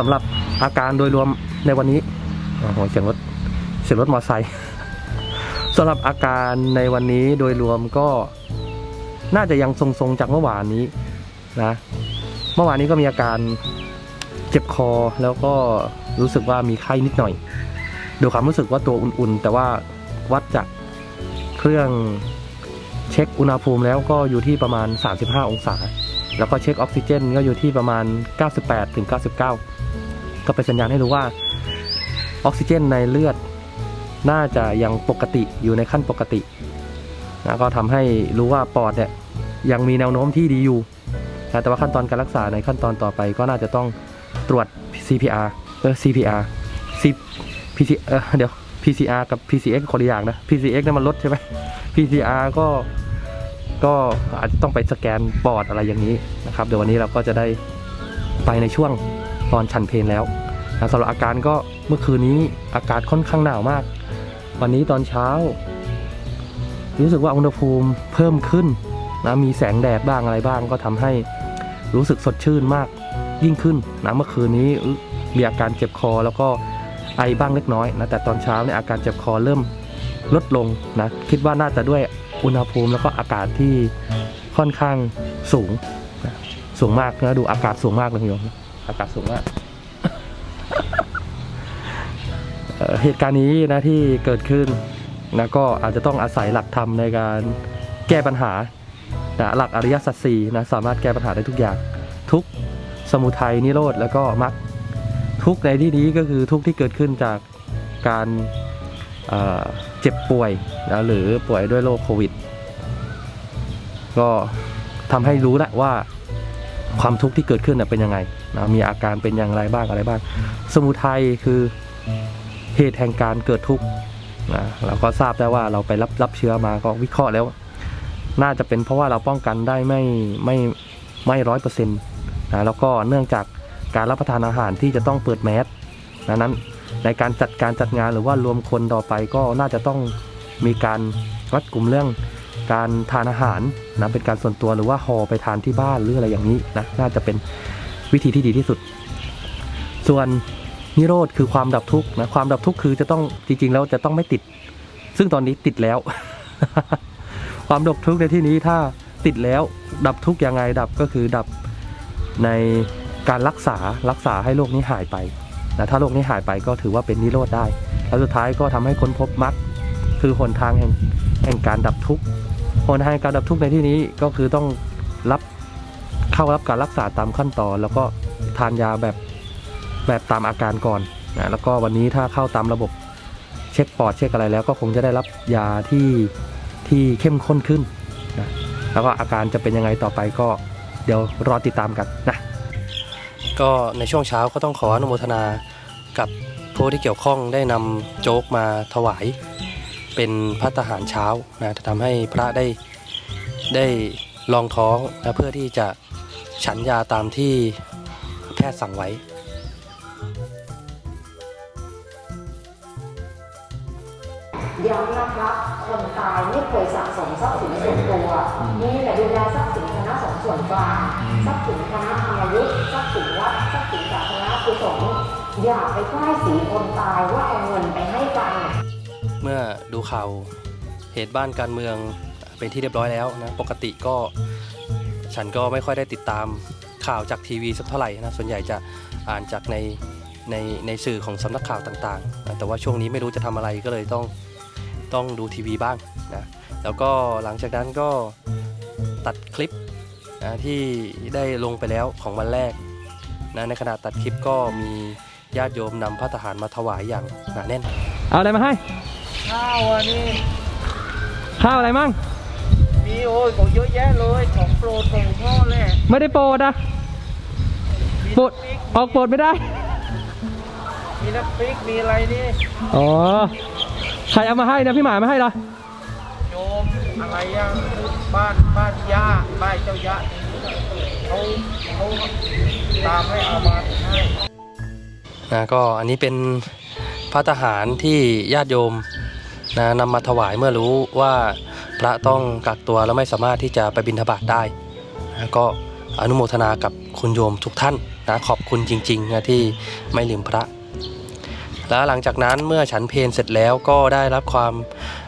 สำหรับอาการโดยรวมในวันนี้โอ้โหเสียงรถเสียงรถมอเตอร์ไซค์สำหรับอาการในวันนี้โดยรวมก็น่าจะยังทรงๆจากเมื่อวานนี้นะเมื่อวานนี้ก็มีอาการเจ็บคอแล้วก็รู้สึกว่ามีไข้นิดหน่อยโดยความรู้สึกว่าตัวอุ่นๆ แต่ว่าวัดจากเครื่องเช็คอุณหภูมิแล้วก็อยู่ที่ประมาณ 35 องศา แล้วก็เช็คออกซิเจนก็อยู่ที่ประมาณ 98ถึง99 ก็เป็นสัญญาณให้รู้ว่าออกซิเจนในเลือดน่าจะยังปกติอยู่ในขั้นปกตินะก็ทำให้รู้ว่าปอดเนี่ยยังมีแนวโน้มที่ดีอยู่นะแต่ว่าขั้นตอนการรักษาในขั้นตอนต่อไปก็น่าจะต้องตรวจ CPR เออ CPR C PC เออเดี๋ยว PCR กับ PCX คนละอย่างนะ PCX นี่มันลดใช่ไหม PCR ก็ก็อาจจะต้องไปสแกนปอดอะไรอย่างนี้นะครับ เดี๋ยววันนี้เราก็จะได้ไปในช่วง ตอนชันเพลนแล้วนะสำหรับอาการก็เมื่อคืนนี้อากาศค่อนข้างหนาวมาก วันนี้ตอนเช้า รู้สึกว่าอุณหภูมิเพิ่มขึ้นนะมีแสงแดดบ้างอะไรบ้างก็ทำให้รู้สึกสดชื่นมากยิ่งขึ้นนะเมื่อคืนนี้มีอาการเจ็บคอแล้วก็ไอบ้างเล็กน้อยนะแต่ตอนเช้าเนี่ยอาการเจ็บคอเริ่มลดลงนะคิดว่าน่าจะด้วยอุณหภูมิแล้วก็อากาศที่ค่อนข้างสูงนะสูงมากนะดูอากาศสูงมากเลยคุณโยม อากาศสูงมากเอ่อเหตุการณ์นี้นะที่เกิดขึ้นนะก็อาจจะต้องอาศัยหลักธรรมในการแก้ปัญหานะหลักอริยสัจสี่นะสามารถแก้ปัญหาได้ทุกอย่าง ทุกสมุทัยนิโรธแล้วก็มรรคทุกในที่นี้ก็คือทุกที่เกิดขึ้นจากการเอ่อเจ็บป่วยนะหรือป่วยด้วยโรคโควิด ก็ทำให้รู้แหล้วว่าความทุกข์ที่เกิดขึ้นเป็นยังไง นะมีอาการเป็นอย่างไรบ้างอะไรบ้าง สมุทัยคือเหตุแห่งการเกิดทุกข์นะเราก็ทราบได้ว่าเราไปรับรับเชื้อมาก็วิเคราะห์แล้ว น่าจะเป็นเพราะว่าเราป้องกันได้ไม่ไม่ไม่ร้อยเปอร์เซ็นต์นะแล้วก็เนื่องจากการรับประทานอาหารที่จะต้องเปิดแมสนะนั้นในการจัดการจัดงานหรือว่ารวมคนต่อไปก็น่าจะต้องมีการวัดกลุ่มเรื่องการทานอาหารนะเป็นการส่วนตัวหรือว่าห่อไปทานที่บ้านหรืออะไรอย่างนี้นะน่าจะเป็น วิธีที่ดีที่สุด ส่วนนิโรธคือความดับทุกข์นะความดับทุกข์คือจะต้องจริงๆแล้วจะต้องไม่ติด ซึ่งตอนนี้ติดแล้ว ความดับทุกข์ในที่นี้ถ้าติดแล้วดับทุกข์ยังไงดับก็คือดับในการรักษารักษาให้โรคนี้หายไปนะถ้าโรคนี้หายไปก็ถือว่าเป็นนิโรธได้ แล้วสุดท้ายก็ทำให้ค้นพบมรรคคือหนทางแห่งแห่งการดับทุกข์หนทางการดับทุกข์ในที่นี้ก็คือต้องรับ เข้ารับการรักษาตามขั้นตอน แล้วก็ทานยาแบบแบบตามอาการก่อนนะแล้วก็วันนี้ถ้าเข้าตามระบบเช็คปอดเช็คอะไรแล้วก็คงจะได้รับยาที่ที่เข้มข้นขึ้นนะแล้วก็อาการจะเป็นยังไงต่อไปก็เดี๋ยวรอติดตามกันนะก็ในช่วงเช้าก็ต้องขออนุโมทนากับผู้ที่เกี่ยวข้องได้นำโจ๊กมาถวายเป็นพัตตาหารเช้านะทำให้พระได้ได้ลองท้องนะเพื่อที่จะ ฉันยาตามที่แพทย์สั่งไว้ ย้ำนะคะคนตายไม่เคยสะสมทรัพย์สินส่วนตัวมีแต่ดูแลทรัพย์สินคณะสงฆ์ส่วนกลางทรัพย์สินคณะธรรมยุทธ์ทรัพย์สินวัดทรัพย์สินสาธารณกุศลอย่าไปใกล้สีคนตายว่าเอาเงินไปให้กันเมื่อดูข่าวเหตุบ้านการเมืองเป็นที่เรียบร้อยแล้วนะปกติก็ ฉันก็ไม่ค่อยได้ติดตามข่าวจากทีวีสักเท่าไหร่นะส่วนใหญ่จะอ่านจากในในในสื่อของสำนักข่าวต่างๆนะแต่ว่าช่วงนี้ไม่รู้จะทำอะไรก็เลยต้องต้องดูทีวีบ้างนะแล้วก็หลังจากนั้นก็ตัดคลิปนะที่ได้ลงไปแล้วของวันแรกนะในขณะตัดคลิปก็มีญาติโยมนำพระทหารมาถวายอย่างหนาแน่น เอาอะไรมาให้ ข้าวอันนี้ ข้าวอะไรมั่ง มีโอ้ยของเยอะแยะเลยของโปรดของพ่อแหละไม่ได้โปรดอะมีโปรดน้ำพริกออกโปรดไม่ได้ มีน้ำพริกมีอะไรนี่อ๋อใครเอามาให้นะพี่หมายมาให้เหรอโยมอะไรยังบ้านบ้านย่าบ้านเจ้าย่าเขาเขาตามให้เอามาให้นะก็อันนี้เป็นพระทหารที่ญาติโยมนะนำมาถวายเมื่อรู้ว่า พระต้องกักตัวแล้วไม่สามารถที่จะไปบิณฑบาตได้นะก็อนุโมทนากับคุณโยมทุกท่านนะขอบคุณจริงๆนะที่ไม่ลืมพระ แล้วหลังจากนั้นเมื่อฉันเพลเสร็จแล้วก็ได้รับความ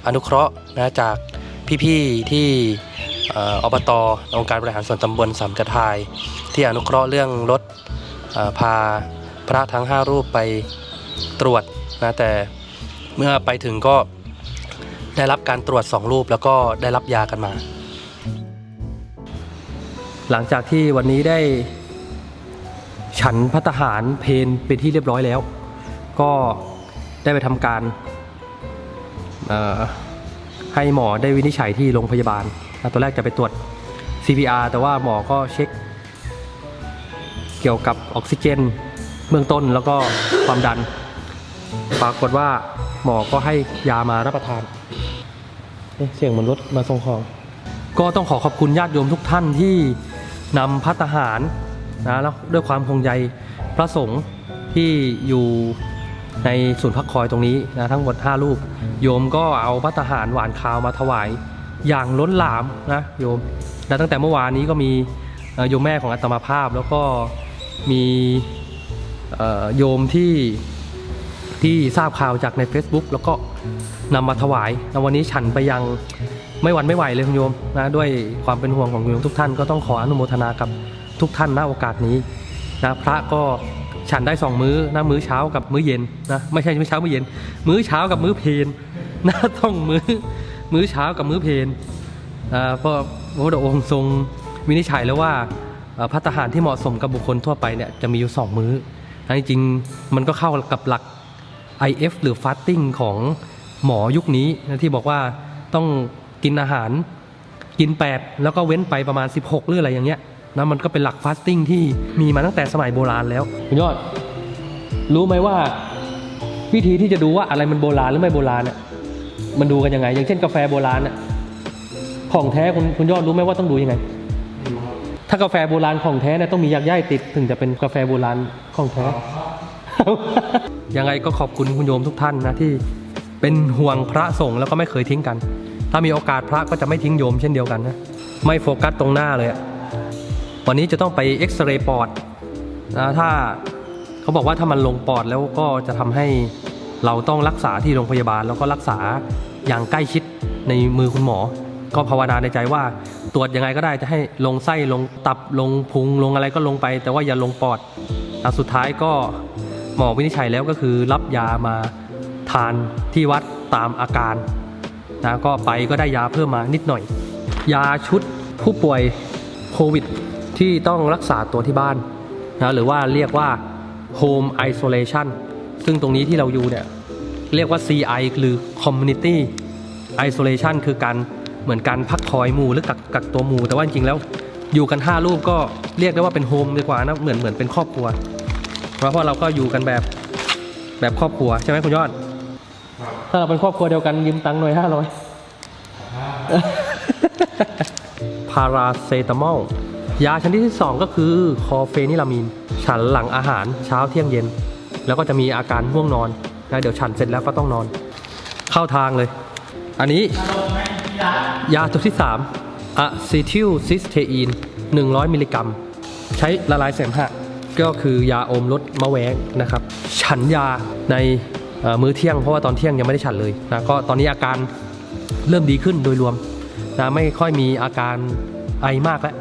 อนุเคราะห์นะจากพี่ๆที่ออบตองค์การบริหารส่วนตำบลสามกระทาย ที่อนุเคราะห์เรื่องรถพาพระทั้ง 5 รูปไปตรวจนะแต่เมื่อไปถึงก็ ได้รับการตรวจ 2 รูปแล้วก็ได้รับยากันมา หลังจากที่วันนี้ได้ ฉันพัตหารเพนเป็นที่เรียบร้อยแล้ว ก็ได้ไปทำการให้หมอได้วินิจฉัยที่โรงพยาบาลตอนแรกจะไปตรวจ CPR แต่ว่าหมอก็เช็ค เกี่ยวกับออกซิเจนเบื้องต้นแล้วก็ความดัน ปรากฏว่าหมอก็ให้ยามารับประทาน อ๊ะเสียงเหมันรถมาส่งของ ก็ต้องขอขอบคุณญาติโยมทุกท่านที่นำพัตหารนะแล้วด้วยความห่วงใยพระสงฆ์ที่อยู่ในศูนย์พักคอยตรงนี้นะทั้งหมด5รูป โยมก็เอาพัตหารหวานคาวมาถวายอย่างล้นหลามนะโยมและตั้งแต่เมื่อวานนี้ก็มีโยมแม่ของอาตมาภาพ แล้วก็มีโยมที่ที่ทราบข่าวจากใน Facebook แล้วก็ นำมาถวายแล้ววันนี้ฉันไปยังไม่หวันไม่ไหวเลยคุณโยมนะด้วยความเป็นห่วงของคุณโยมทุกท่านก็ต้องขออนุโมทนากับทุกท่านณโอกาสนี้นะพระก็ฉันได้สองมื้อนะมื้อเช้ากับมื้อเย็นนะไม่ใช่มื้อเช้ามื้อเย็น มื้อเช้ากับมื้อเพลนนะต้องมื้อมื้อเช้ากับมื้อเพลนอ่าเพราะพระพุทธองค์ทรงวินิจฉัยแล้วว่าพัตตาหารที่เหมาะสมกับบุคคลทั่วไปเนี่ยจะมีอยู่สองมื้อนะจริงมันก็เข้ากับหลัก IF หรือ fasting ของ หมอยุคนี้นะที่บอกว่าต้องกินอาหารกิน8แล้วก็เว้นไปประมาณ 16 หรืออะไรอย่างเงี้ยนะมันก็เป็นหลัก fasting ที่มีมาตั้งแต่สมัยโบราณแล้วคุณยอด รู้ไหมว่า วิธีที่จะดูว่าอะไรมันโบราณหรือไม่โบราณเนี่ยมันดูกันยังไง อย่างเช่นกาแฟโบราณเนี่ยของแท้คุณคุณยอดรู้ไหมว่าต้องดูยังไง ถ้ากาแฟโบราณของแท้เนี่ยต้องมียักษ์ย่ายติด ถึงจะเป็นกาแฟโบราณของแท้ยังไงก็ขอบคุณคุณโยมทุกท่านนะที่ เป็นห่วงพระสงฆ์แล้วก็ไม่เคยทิ้งกัน ถ้ามีโอกาสพระก็จะไม่ทิ้งโยมเช่นเดียวกันนะ ไม่โฟกัสตรงหน้าเลย วันนี้จะต้องไปเอ็กซเรย์ปอดนะถ้าเขาบอกว่าถ้ามันลงปอดแล้วก็จะทำให้เราต้องรักษาที่โรงพยาบาลแล้วก็รักษาอย่างใกล้ชิดในมือคุณหมอ ก็ภาวนาในใจว่าตรวจยังไงก็ได้จะให้ลงไส้ลงตับลงพุงลงอะไรก็ลงไป แต่ว่าอย่าลงปอดอะสุดท้ายก็หมอวินิจฉัยแล้วก็คือรับยามา ทานที่วัดตามอาการนะก็ไปก็ได้ยาเพิ่มมานิดหน่อย ยาชุดผู้ป่วยโควิด ที่ต้องรักษาตัวที่บ้านนะหรือว่าเรียกว่า Home Isolation ซึ่งตรงนี้ที่เราอยู่เนี่ยเรียกว่า CI หรือ Community Isolation คือการเหมือนการพักคอยหมู่หรือกักกักตัวหมู่ แต่ว่าจริงๆแล้วอยู่กัน 5 รูปก็เรียกได้ว่าเป็นโฮมดีกว่านะเหมือนเหมือนเป็นครอบครัว เพราะว่าเราก็อยู่กันแบบแบบครอบครัวใช่ไหมคุณยอด ถ้าเราเป็นครอบครัวเดียวกันยืมตังค์หน่อยห้าร้อยพาราเซตามอลยาชนิดที่ 2 ก็คือคอเฟนิลามีน ฉันหลังอาหารเช้าเที่ยงเย็น แล้วก็จะมีอาการง่วงนอนนะเดี๋ยวฉันเสร็จแล้วก็ต้องนอน เข้าทางเลย อันนี้ ยาตัวที่ 3อะซิทิลซิสเทอีน 100 มิลลิกรัม ใช้ละลายเสมหะ ก็คือยาอมลดมะแวงนะครับ ฉันยาใน มื้อเที่ยงเพราะว่าตอนเที่ยงยังไม่ได้ฉันเลยนะก็ตอนนี้อาการเริ่มดีขึ้นโดยรวมนะไม่ค่อยมีอาการไอมากแล้ว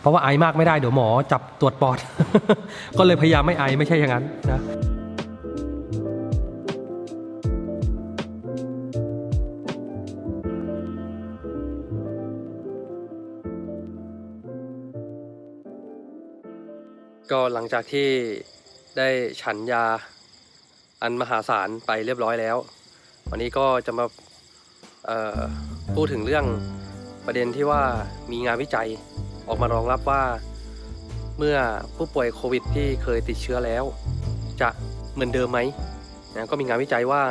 เพราะว่าไอมากไม่ได้เดี๋ยวหมอจับตรวจปอด ก็เลยพยายามไม่ไอไม่ใช่อย่างนั้นนะก็หลังจากที่ได้ฉันยา อันมหาศาลไปเรียบร้อยแล้ว วันนี้ก็จะมาพูดถึงเรื่องประเด็นที่ว่ามีงานวิจัยออกมารองรับว่า เมื่อผู้ป่วยโควิดที่เคยติดเชื้อแล้ว จะเหมือนเดิมไหมนะก็มีงานวิจัยว่า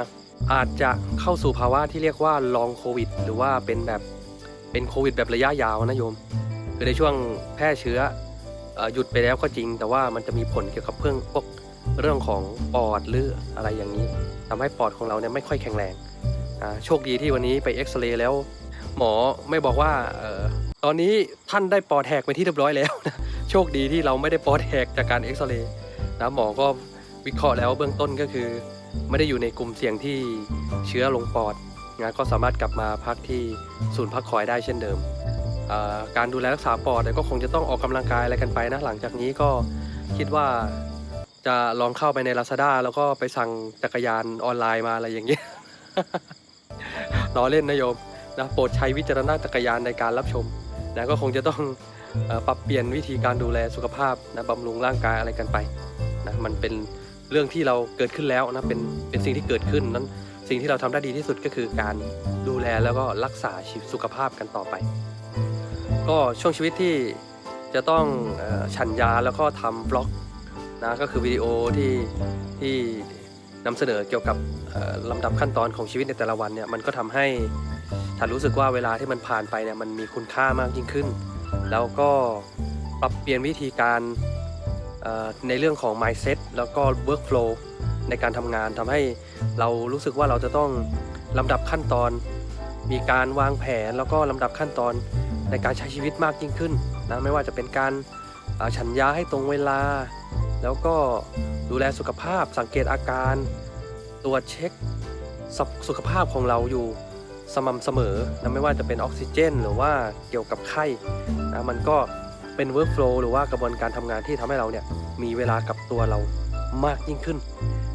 อาจจะเข้าสู่ภาวะที่เรียกว่าลองโควิด หรือว่าเป็นแบบเป็นโควิดแบบระยะยาวนะโยม คือในช่วงแพร่เชื้ออหยุดไปแล้วก็จริง แต่ว่ามันจะมีผลเกี่ยวกับเรื่องพวก เรื่องของปอดหรืออะไรอย่างนี้ทำให้ปอดของเราเนี่ยไม่ค่อยแข็งแรงโชคดีที่วันนี้ไปเอ็กซเรย์แล้ว หมอไม่บอกว่าออตอนนี้ท่านได้ปอดแหกไปที่เรียบร้อยแล้วนะโชคดีที่เราไม่ได้ปอดแหกจากการเอ็กซเรย์นะหมอก็วิเคราะห์แล้วเบื้องต้นก็คือ ไม่ได้อยู่ในกลุ่มเสี่ยงที่เชื้อลงปอดนะก็สามารถกลับมาพักที่ศูนย์พักคอยได้เช่นเดิม การดูแลรักษาปอดเนี่ยก็คงจะต้องออกกำลังกายอะไรกันไปนะหลังจากนี้ก็คิดว่า จะลองเข้าไปใน Lazada แล้วก็ไปสั่งจักรยานออนไลน์มาอะไรอย่างเงี้ยล้อเล่นนะโยมนะโปรดใช้วิจารณญาณในการรับชมนะก็คงจะต้องปรับเปลี่ยนวิธีการดูแลสุขภาพนะบำรุงร่างกายอะไรกันไปนะมันเป็นเรื่องที่เราเกิดขึ้นแล้วนะเป็นเป็นสิ่งที่เกิดขึ้นนั้นสิ่งที่เราทำได้ดีที่สุดก็คือการดูแลแล้วก็รักษาชีวิตสุขภาพกันต่อไป ก็ช่วงชีวิตที่จะต้องฉันยาแล้วก็ทำบล็อก นะก็คือวิดีโอที่ที่นำเสนอเกี่ยวกับลำดับขั้นตอนของชีวิตในแต่ละวันเนี่ยมันก็ทำให้ฉันรู้สึกว่าเวลาที่มันผ่านไปเนี่ยมันมีคุณค่ามากยิ่งขึ้น แล้วก็ปรับเปลี่ยนวิธีการในเรื่องของ mindset แล้วก็ workflow ในการทำงานทำให้เรารู้สึกว่าเราจะต้องลำดับขั้นตอน มีการวางแผนแล้วก็ลำดับขั้นตอนในการใช้ชีวิตมากยิ่งขึ้นนะไม่ว่าจะเป็นการฉันยาให้ตรงเวลา แล้วก็ดูแลสุขภาพสังเกตอาการ ตรวจเช็คสุขสุขภาพของเราอยู่สม่ำเสมอนะไม่ว่าจะเป็นออกซิเจน หรือว่าเกี่ยวกับไข้นะมันก็เป็น workflow หรือว่ากระบวนการทำงานที่ทำให้เราเนี่ยมีเวลากับตัวเรามากยิ่งขึ้น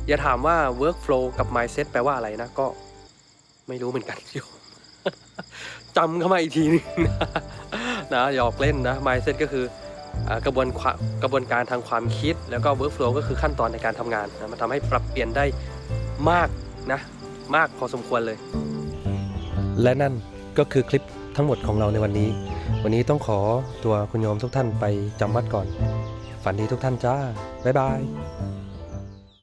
อย่าถามว่า workflow กับ mindset แปลว่าอะไรนะก็ไม่รู้เหมือนกันโยมจำเข้ามาอีกทีนึงนะหยอกเล่นนะ mindset ก็คือ กระบวนกระบวนการทางความคิด แล้วก็ workflow ก็คือขั้นตอนในการทำงานนะมันทำให้ปรับเปลี่ยนได้มากนะมากพอสมควรเลย และนั่นก็คือคลิปทั้งหมดของเราในวันนี้ วันนี้ต้องขอตัวคุณโยมทุกท่านไปจำวัดก่อน ฝันดีทุกท่านจ้า บ๊ายบาย